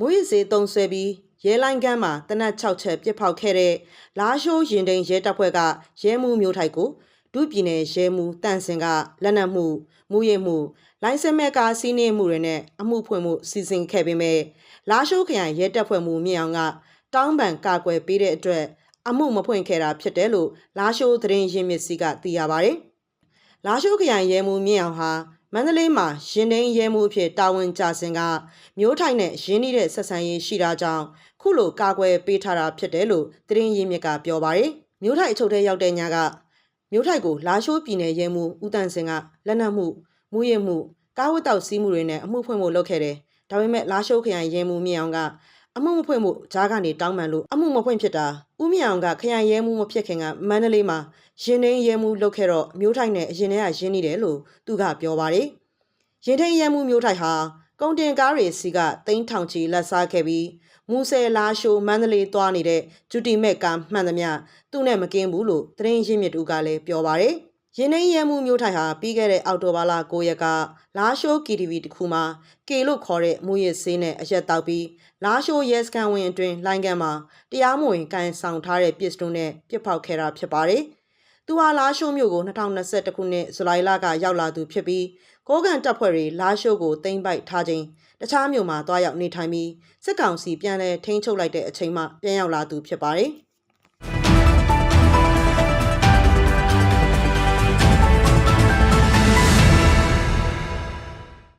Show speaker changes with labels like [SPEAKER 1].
[SPEAKER 1] မွေးစေတုံဆွဲပြီးရဲလိုင်းကမ်းမှာတနက်6ချက်ပြစ်ဖောက်ခဲ့တဲ့လာရှိုးရင်တိန်ရဲတပ်ဖွဲ့ကရဲမှုမျိုးထိုက်ကိုဒုပြည်နယ်ရဲမှုတန့်စင်ကလက်နက်မှုမူရစ်မှုလိုင်းစင်မဲ့ကာစီးနှင်းမှုတွေနဲ့အမှုဖွင့်မှုစီစဉ်ခဲ့ပေမဲ့လာရှိုးခရိုင်ရဲတပ်ဖွဲ့မှုမြင့်အောင်ကတောင်းပန်ကာကွယ်ပေးတဲ့အတွက်အမှုမဖွင့်ခဲ့တာဖြစ်တယ်လို့လာရှိုးသတင်းရင်းမြစ်စီကသိရပါဗျ။လာရှိုးခရိုင်ရဲမှုမြင့်အောင်ဟာ မန္တလေးမှာရင်နှင်းရဲမှုအဖြစ်တာဝန်ကျစဉ်ကမျိုးထိုင်နဲ့ရင်းနှီးတဲ့ဆက်ဆံရေးရှိတာကြောင့်ခုလိုကာကွယ်ပေးထားတာဖြစ်တယ်လို့သတင်းရင်းမြစ်ကပြောပါတယ်။မျိုးထိုင်အချုပ်ထဲရောက်တဲ့ညကမျိုးထိုင်ကိုလာရှိုးပြည်နယ်ရဲမှုဦးတန်းစင်ကလက်နက်မှုမူရစ်မှုကားဝတ်တောက်စီးမှုတွေနဲ့အမှုဖွင့်ဖို့လုပ်ခဲ့တယ်။ဒါပေမဲ့လာရှိုးခရိုင်ရဲမှုမြင့်အောင်က အမှုမဖွင့်မှုဂျားကနေတောင်းပန်လို့အမှုမဖွင့်ဖြစ်တာဦးမြင့်အောင်ကခရိုင်ရဲမှုမဖြစ်ခင်ကမန္တလေးမှာရင်နှင်းရဲမှုလုပ်ခဲ့တော့မျိုးထိုင်နဲ့အရင်တည်းကရင်းနေတယ်လို့သူကပြောပါတယ်။ရင်ထိန်ရဲမှုမျိုးထိုင်ဟာကုန်တင်ကားတွေစီကတိန်းထောင်ချီလက်စားခဲ့ပြီးမူဆယ်လာရှိုးမန္တလေးသွားနေတဲ့ဂျူတီမက်ကားမှန်သမျှသူ့နဲ့မကင်းဘူးလို့သတင်းရင်းမြစ်တူကလည်းပြောပါတယ်။ ရင်းနှင်းရဲမှုမျိုးထိုင်ဟာပြီးခဲ့တဲ့အောက်တိုဘာလ9ရက်ကလာရှိုး KTV တခုမှာကေလို့ခေါ်တဲ့မူရစ်ဆေးနဲ့အရက်တောက်ပြီးလာရှိုးရဲစခန်းဝင်အတွင်းလိုင်းကန်မှာတရားမဝင်ကန်ဆောင်ထားတဲ့ပစ္စတိုနဲ့ပြစ်ပေါက်ခဲ့တာဖြစ်ပါတယ်။သူဟာလာရှိုးမြို့ကို2021ခုနှစ်ဇူလိုင်လကရောက်လာသူဖြစ်ပြီးကိုးကန်တပ်ဖွဲ့တွေလာရှိုးကိုတင်ပိုက်ထားခြင်းတခြားမြို့မှာတွားရောက်နေထိုင်ပြီးစစ်ကောင်စီပြန်လည်ထိန်းချုပ်လိုက်တဲ့အချိန်မှပြန်ရောက်လာသူဖြစ်ပါတယ်။